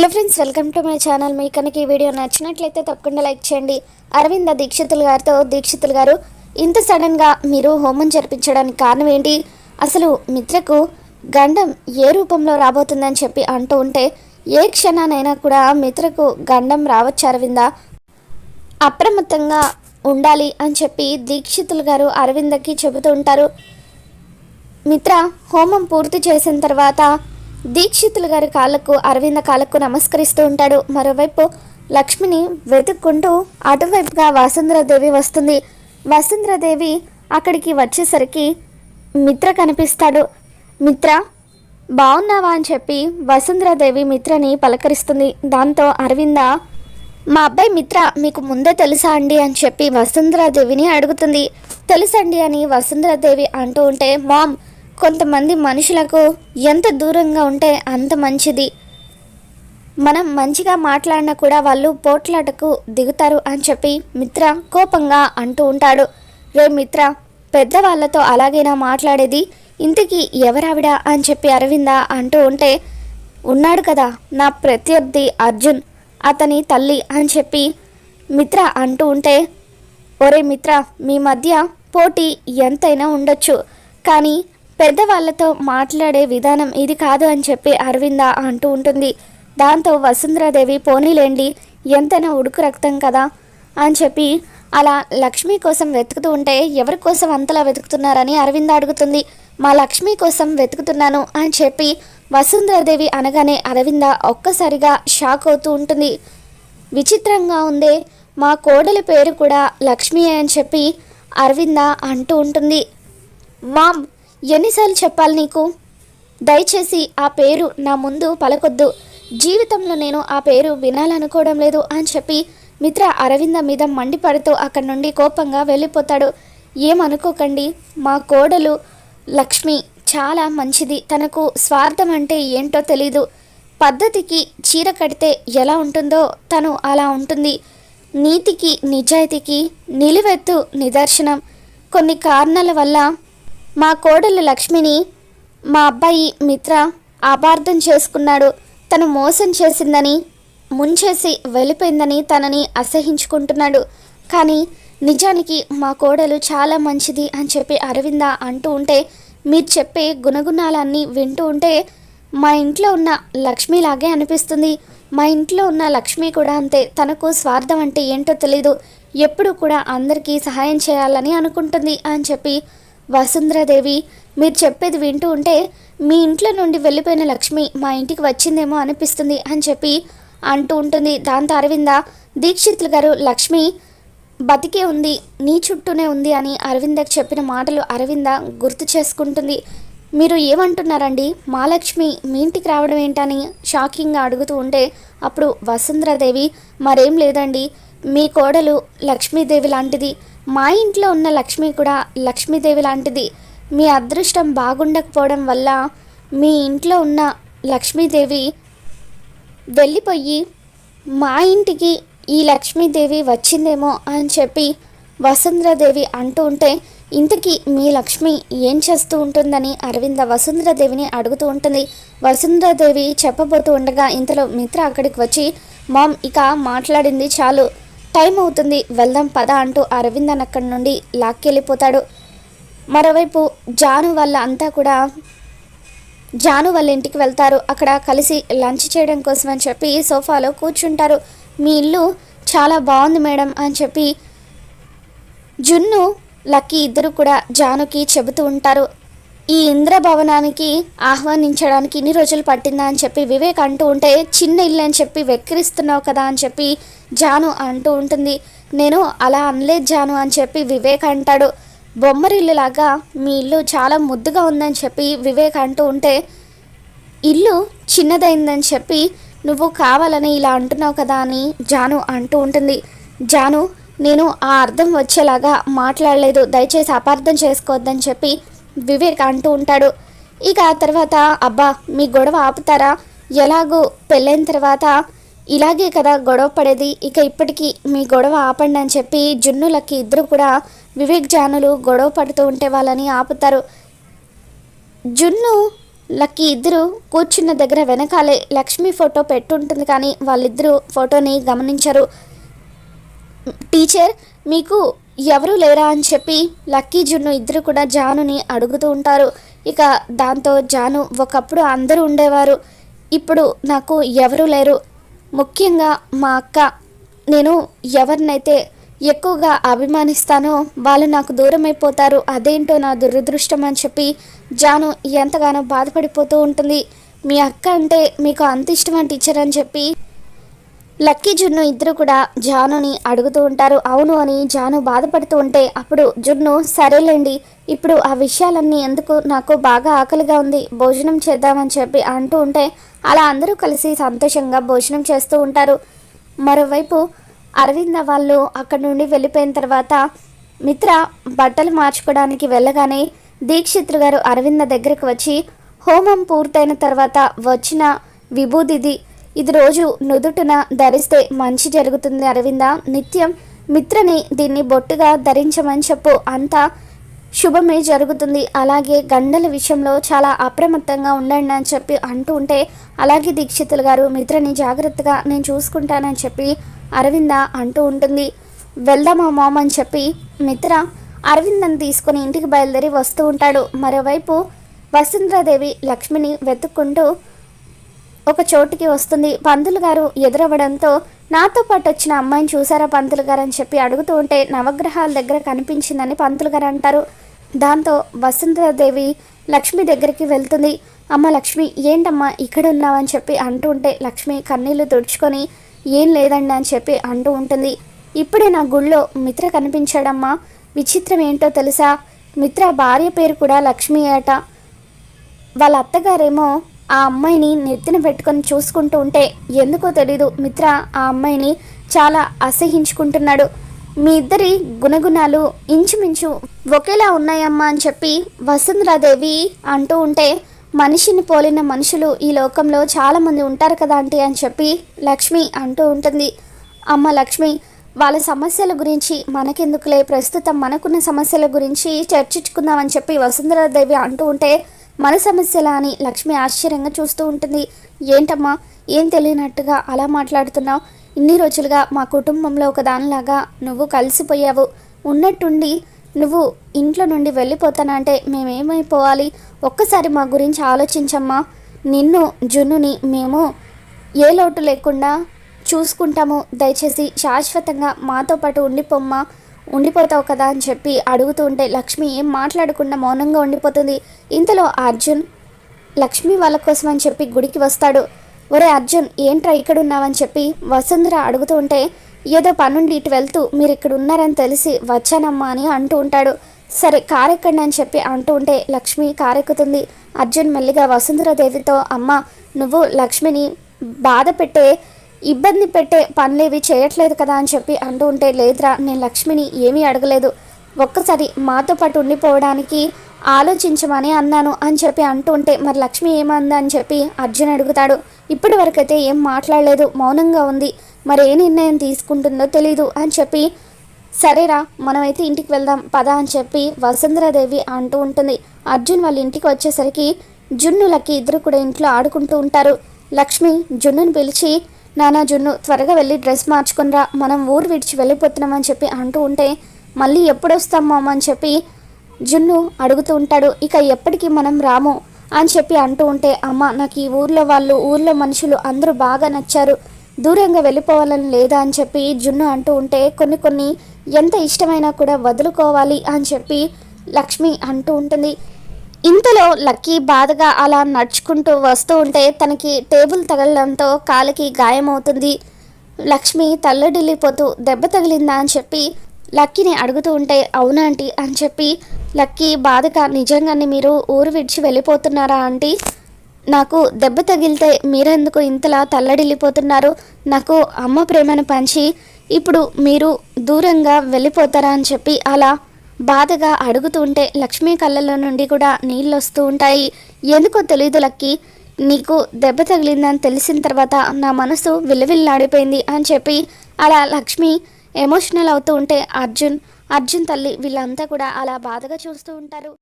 Hello friends welcome to my channel. మీ కనుక ఈ video నచ్చినట్లయితే తప్పకుండా లైక్ చేయండి. అరవింద దీక్షితులు గారితో దీక్షితులు గారు ఇంత సడన్గా మీరు హోమం జరిపించడానికి కారణం ఏంటి? అసలు మిత్రకు గండం ఏ రూపంలో రాబోతుందని చెప్పి అంటూ ఉంటే ఏ క్షణానైనా కూడా మిత్రకు గండం రావచ్చు అరవింద? అప్రమత్తంగా ఉండాలి అని చెప్పి దీక్షితులు గారు అరవిందకి చెబుతూ ఉంటారు. మిత్ర హోమం పూర్తి చేసిన తర్వాత దీక్షితులు గారి కాళ్ళకు అరవింద కాళ్ళకు నమస్కరిస్తూ ఉంటాడు. మరోవైపు లక్ష్మిని వెతుక్కుంటూ అటువైపుగా వసుంధరాదేవి వస్తుంది. వసుంధరాదేవి అక్కడికి వచ్చేసరికి మిత్ర కనిపిస్తాడు. మిత్ర బాగున్నావా అని చెప్పి వసుంధరాదేవి మిత్రని పలకరిస్తుంది. దాంతో అరవింద మా అబ్బాయి మిత్ర మీకు ముందే తెలుసా అండి అని చెప్పి వసుంధరాదేవిని అడుగుతుంది. తెలుసండి అని వసుంధరాదేవి అంటూ ఉంటే మామ్ కొంతమంది మనుషులకు ఎంత దూరంగా ఉంటే అంత మంచిది. మనం మంచిగా మాట్లాడినా కూడా వాళ్ళు పోట్లాటకు దిగుతారు అని చెప్పి మిత్ర కోపంగా అంటూ ఉంటాడు. రే మిత్ర పెద్దవాళ్ళతో అలాగైనా మాట్లాడేది? ఇంతకీ ఎవరావిడ? అని చెప్పి అరవింద అంటూ ఉంటే ఉన్నాడు కదా నా ప్రత్యర్థి అర్జున్ అతని తల్లి అని చెప్పి మిత్ర అంటూ ఉంటే ఒరే మిత్ర మీ మధ్య పోటీ ఎంతైనా ఉండొచ్చు. కానీ పెద్దవాళ్ళతో మాట్లాడే విధానం ఇది కాదు అని చెప్పి అరవింద అంటూ ఉంటుంది. దాంతో వసుంధరాదేవి పోనీలేండి ఎంతైనా ఉడుకు రక్తం కదా అని చెప్పి అలా లక్ష్మి కోసం వెతుకుతూ ఉంటే ఎవరి కోసం అంతలా వెతుకుతున్నారని అరవింద అడుగుతుంది. మా లక్ష్మి కోసం వెతుకుతున్నాను అని చెప్పి వసుంధరాదేవి అనగానే అరవింద ఒక్కసారిగా షాక్ అవుతూ ఉంటుంది. విచిత్రంగా ఉందే మా కోడలి పేరు కూడా లక్ష్మి అని చెప్పి అరవింద అంటూ ఉంటుంది. మామ్ ఎన్నిసార్లు చెప్పాలి నీకు? దయచేసి ఆ పేరు నా ముందు పలకొద్దు. జీవితంలో నేను ఆ పేరు వినాలనుకోవడం లేదు అని చెప్పి మిత్ర అరవింద మీద మండిపడుతూ అక్కడి నుండి కోపంగా వెళ్ళిపోతాడు. ఏమనుకోకండి మా కోడలు లక్ష్మి చాలా మంచిది. తనకు స్వార్థం అంటే ఏంటో తెలీదు. పద్ధతికి చీర కడితే ఎలా ఉంటుందో తను అలా ఉంటుంది. నీతికి నిజాయితీకి నిలువెత్తు నిదర్శనం. కొన్ని కారణాల వల్ల మా కోడలు లక్ష్మిని మా అబ్బాయి మిత్ర అపార్థం చేసుకున్నాడు. తను మోసం చేసిందని ముంచేసి వెళ్ళిపోయిందని తనని అసహించుకుంటున్నాడు. కానీ నిజానికి మా కోడలు చాలా మంచిది అని చెప్పి అరవింద అంటూ ఉంటే మీరు చెప్పే గుణగుణాలన్నీ వింటూ ఉంటే మా ఇంట్లో ఉన్న లక్ష్మిలాగే అనిపిస్తుంది. మా ఇంట్లో ఉన్న లక్ష్మి కూడా అంతే. తనకు స్వార్థం అంటే ఏంటో తెలీదు. ఎప్పుడు కూడా అందరికీ సహాయం చేయాలని అనుకుంటుంది అని చెప్పి వసుంధరాదేవి మీరు చెప్పేది వింటూ ఉంటే మీ ఇంట్లో నుండి వెళ్ళిపోయిన లక్ష్మి మా ఇంటికి వచ్చిందేమో అనిపిస్తుంది అని చెప్పి అంటూ ఉంటుంది. దాంతో అరవింద దీక్షితులు గారు లక్ష్మి బతికే ఉంది నీ చుట్టూనే ఉంది అని అరవిందకు చెప్పిన మాటలు అరవింద గుర్తు చేసుకుంటుంది. మీరు ఏమంటున్నారండి? మా లక్ష్మి మీ ఇంటికి రావడం ఏంటని షాకింగ్గా అడుగుతూ ఉంటే అప్పుడు వసుంధరాదేవి మరేం లేదండి మీ కోడలు లక్ష్మీదేవి లాంటిది. మా ఇంట్లో ఉన్న లక్ష్మి కూడా లక్ష్మీదేవి లాంటిది. మీ అదృష్టం బాగుండకపోవడం వల్ల మీ ఇంట్లో ఉన్న లక్ష్మీదేవి వెళ్ళిపోయి మా ఇంటికి ఈ లక్ష్మీదేవి వచ్చిందేమో అని చెప్పి వసుంధరాదేవి అంటూ ఉంటే ఇంతకీ మీ లక్ష్మి ఏం చేస్తూ ఉంటుందని అరవింద వసుంధరాదేవిని అడుగుతూ ఉంటుంది. వసుంధరాదేవి చెప్పబోతూ ఉండగా ఇంతలో మిత్ర అక్కడికి వచ్చి మామ్ ఇక మాట్లాడింది చాలు. టైం అవుతుంది వెళ్దాం పద అంటూ అరవిందన్ అక్కడి నుండి లాక్కెళ్ళిపోతాడు. మరోవైపు జాను వాళ్ళ అంతా కూడా జాను వాళ్ళ ఇంటికి వెళ్తారు. అక్కడ కలిసి లంచ్ చేయడం కోసం అని చెప్పి సోఫాలో కూర్చుంటారు. మీ ఇల్లు చాలా బాగుంది మేడం అని చెప్పి జున్ను లక్కీ ఇద్దరు కూడా జానుకి చెబుతూ ఉంటారు. ఈ ఇంద్రభవనానికి ఆహ్వానించడానికి ఇన్ని రోజులు పట్టిందా అని చెప్పి వివేక్ అంటూ ఉంటే చిన్న ఇల్లు అని చెప్పి వెక్కిరిస్తున్నావు కదా అని చెప్పి జాను అంటూ ఉంటుంది. నేను అలా అనలేదు జాను అని చెప్పి వివేక్ అంటాడు. బొమ్మరిల్లులాగా మీ ఇల్లు చాలా ముద్దుగా ఉందని చెప్పి వివేక్ అంటూ ఉంటే ఇల్లు చిన్నదైందని చెప్పి నువ్వు కావాలని ఇలా అంటున్నావు కదా అని జాను అంటూ ఉంటుంది. జాను నేను ఆ అర్థం వచ్చేలాగా మాట్లాడలేదు. దయచేసి అపార్థం చేసుకోవద్దని చెప్పి వివేక్ అంటూ ఉంటాడు. ఇక ఆ తర్వాత అబ్బా మీ గొడవ ఆపుతారా? ఎలాగో పెళ్ళైన తర్వాత ఇలాగే కదా గొడవ పడేది. ఇక ఇప్పటికీ మీ గొడవ ఆపండి అని చెప్పి జున్నులకి ఇద్దరు కూడా వివేక్ జానులు గొడవ పడుతూ ఉంటే వాళ్ళని ఆపుతారు. జున్ను లక్కి ఇద్దరు కూర్చున్న దగ్గర వెనకాలే లక్ష్మి ఫోటో పెట్టుంటుంది కానీ వాళ్ళిద్దరూ ఫోటోని గమనించరు. టీచర్ మీకు ఎవరు లేరా అని చెప్పి లక్కీ జున్ను ఇద్దరు కూడా జానుని అడుగుతూ ఉంటారు. ఇక దాంతో జాను ఒకప్పుడు అందరూ ఉండేవారు. ఇప్పుడు నాకు ఎవరు లేరు. ముఖ్యంగా మా అక్క. నేను ఎవరినైతే ఎక్కువగా అభిమానిస్తానో వాళ్ళు నాకు దూరం అయిపోతారు అదేంటో నా దురదృష్టం అని చెప్పి జాను ఎంతగానో బాధపడిపోతూ ఉంటుంది. మీ అక్క అంటే మీకు అంత ఇష్టమని టీచర్ అని చెప్పి లక్కీ జున్ను ఇద్దరు కూడా జానుని అడుగుతూ ఉంటారు. అవును అని జాను బాధపడుతూ ఉంటే అప్పుడు జున్ను సరేలేండి ఇప్పుడు ఆ విషయాలన్నీ ఎందుకు నాకు బాగా ఆకలిగా ఉంది భోజనం చేద్దామని చెప్పి అంటూ ఉంటే అలా అందరూ కలిసి సంతోషంగా భోజనం చేస్తూ ఉంటారు. మరోవైపు అరవింద వాళ్ళు అక్కడి నుండి వెళ్ళిపోయిన తర్వాత మిత్ర బట్టలు మార్చుకోవడానికి వెళ్ళగానే దీక్షిత్రు గారు అరవింద దగ్గరకు వచ్చి హోమం పూర్తయిన తర్వాత వచ్చిన విభూదిది ఇది రోజు నుదుటిన ధరిస్తే మంచి జరుగుతుంది అరవింద. నిత్యం మిత్రని దీన్ని బొట్టుగా ధరించమని చెప్పు. అంతా శుభమే జరుగుతుంది. అలాగే గండల విషయంలో చాలా అప్రమత్తంగా ఉండండి అని చెప్పి అంటూ ఉంటే అలాగే దీక్షితులు గారు మిత్రని జాగ్రత్తగా నేను చూసుకుంటానని చెప్పి అరవింద అంటూ ఉంటుంది. వెళ్దామా మామ అని చెప్పి మిత్ర అరవిందని తీసుకుని ఇంటికి బయలుదేరి వస్తూ ఉంటాడు. మరోవైపు వసుంధరాదేవి లక్ష్మిని వెతుక్కుంటూ ఒక చోటుకి వస్తుంది. పంతులు గారు ఎదురవ్వడంతో నాతో పాటు వచ్చిన అమ్మాయిని చూసారా పంతులు గారు అని చెప్పి అడుగుతూ ఉంటే నవగ్రహాల దగ్గర కనిపించిందని పంతులు గారు అంటారు. దాంతో వసుంధరాదేవి లక్ష్మి దగ్గరికి వెళ్తుంది. అమ్మ లక్ష్మి ఏంటమ్మా ఇక్కడ ఉన్నావని చెప్పి అంటూ ఉంటే లక్ష్మి కన్నీళ్ళు తుడుచుకొని ఏం లేదండి అని చెప్పి అంటూ ఉంటుంది. ఇప్పుడే నా గుళ్ళో మిత్ర కనిపించాడమ్మా. విచిత్రం ఏంటో తెలుసా? మిత్ర భార్య పేరు కూడా లక్ష్మి అట. వాళ్ళ అత్తగారేమో ఆ అమ్మాయిని నెత్తిన పెట్టుకొని చూసుకుంటూ ఉంటే ఎందుకో తెలీదు. మిత్ర ఆ అమ్మాయిని చాలా అసహించుకుంటున్నాడు. మీ ఇద్దరి గుణగుణాలు ఇంచుమించు ఒకేలా ఉన్నాయమ్మా అని చెప్పి వసుంధరాదేవి అంటూ ఉంటే మనిషిని పోలిన మనుషులు ఈ లోకంలో చాలామంది ఉంటారు కదా ఆంటీ అని చెప్పి లక్ష్మి అంటూ ఉంటుంది. అమ్మ లక్ష్మి వాళ్ళ సమస్యల గురించి మనకెందుకులే? ప్రస్తుతం మనకున్న సమస్యల గురించి చర్చించుకుందామని చెప్పి వసుంధరాదేవి అంటూ ఉంటే మన సమస్యలా అని లక్ష్మి ఆశ్చర్యంగా చూస్తూ ఉంటుంది. ఏంటమ్మా? ఏం తెలియనట్టుగా అలా మాట్లాడుతున్నావు? ఇన్ని రోజులుగా మా కుటుంబంలో ఒక దానిలాగా నువ్వు కలిసిపోయావు. ఉన్నట్టుండి నువ్వు ఇంట్లో నుండి వెళ్ళిపోతానంటే మేమేమైపోవాలి? ఒక్కసారి మా గురించి ఆలోచించమ్మా. నిన్ను జున్నుని మేము ఏ లోటు లేకుండా చూసుకుంటాము. దయచేసి శాశ్వతంగా మాతో పాటు ఉండిపోమ్మా. ఉండిపోతావు కదా అని చెప్పి అడుగుతూ ఉంటే లక్ష్మి ఏం మాట్లాడకుండా మౌనంగా ఉండిపోతుంది? ఇంతలో అర్జున్ లక్ష్మి వాళ్ళ కోసం అని చెప్పి గుడికి వస్తాడు. ఒరే అర్జున్ ఏంట్రా ఇక్కడ ఉన్నావని చెప్పి వసుంధర అడుగుతూ ఉంటే ఏదో పనుండి ఇటు వెళ్తూ మీరు ఇక్కడ ఉన్నారని తెలిసి వచ్చానమ్మా అని అంటూ ఉంటాడు. సరే కారు ఎక్కండి అని చెప్పి అంటూ ఉంటే లక్ష్మి కారెక్కుతుంది అర్జున్ మెల్లిగా వసుంధరాదేవితో అమ్మ నువ్వు లక్ష్మిని బాధ పెట్టే ఇబ్బంది పెట్టే పనులేవి చేయట్లేదు కదా అని చెప్పి అంటూ ఉంటే లేదురా నేను లక్ష్మిని ఏమీ అడగలేదు. ఒక్కసారి మాతో పాటు ఉండిపోవడానికి ఆలోచించమని అన్నాను అని చెప్పి అంటూ ఉంటే మరి లక్ష్మి ఏమందా అని చెప్పి అర్జున్ అడుగుతాడు. ఇప్పటి వరకైతే ఏం మాట్లాడలేదు మౌనంగా ఉంది. మరి ఏ నిర్ణయం తీసుకుంటుందో తెలీదు అని చెప్పి సరేరా మనమైతే ఇంటికి వెళ్దాం పద అని చెప్పి వసుంధరాదేవి అంటూ ఉంటుంది. అర్జున్ వాళ్ళ ఇంటికి వచ్చేసరికి జున్నులకి ఇద్దరు కూడా ఇంట్లో ఆడుకుంటూ ఉంటారు. లక్ష్మి జున్నుని పిలిచి నానా జున్ను త్వరగా వెళ్ళి డ్రెస్ మార్చుకునిరా మనం ఊరు విడిచి వెళ్ళిపోతున్నామని చెప్పి అంటూ ఉంటే మళ్ళీ ఎప్పుడు వస్తాం అని చెప్పి జున్ను అడుగుతూ ఉంటాడు. ఇక ఎప్పటికీ మనం రాము అని చెప్పి అంటూ ఉంటే అమ్మ నాకు ఈ ఊర్లో వాళ్ళు ఊర్లో మనుషులు అందరూ బాగా నచ్చారు. దూరంగా వెళ్ళిపోవాలని లేదా అని చెప్పి జున్ను అంటూ ఉంటే కొన్ని కొన్ని ఎంత ఇష్టమైనా కూడా వదులుకోవాలి అని చెప్పి లక్ష్మి అంటూ ఉంటుంది. ఇంతలో లక్కీ బాధగా అలా నడుచుకుంటూ వస్తూ ఉంటే తనకి టేబుల్ తగలడంతో కాలికి గాయమవుతుంది. లక్ష్మి తల్లడిల్లిపోతూ దెబ్బ తగిలిందా అని చెప్పి లక్కీని అడుగుతూ ఉంటే అవునా ఆంటీ? అని చెప్పి లక్కీ బాధగా నిజంగానే మీరు ఊరు విడిచి వెళ్ళిపోతున్నారా ఆంటీ? నాకు దెబ్బ తగిలితే మీరెందుకు ఇంతలా తల్లడిల్లిపోతున్నారు? నాకు అమ్మ ప్రేమను పంచి ఇప్పుడు మీరు దూరంగా వెళ్ళిపోతారా? అని చెప్పి అలా బాధగా అడుగుతుంటే లక్ష్మీ కళ్ళలో నుండి కూడా నీళ్ళు వస్తూ ఉంటాయి. ఎందుకో తెలియదు లక్కి. నీకు దెబ్బ తగిలిందని తెలిసిన తర్వాత నా మనసు విలవిల్లాడిపోయింది అని చెప్పి అలా లక్ష్మి ఎమోషనల్ అవుతూ ఉంటే అర్జున్ అర్జున్ తల్లి వీళ్ళంతా కూడా అలా బాధగా చూస్తూ ఉంటారు.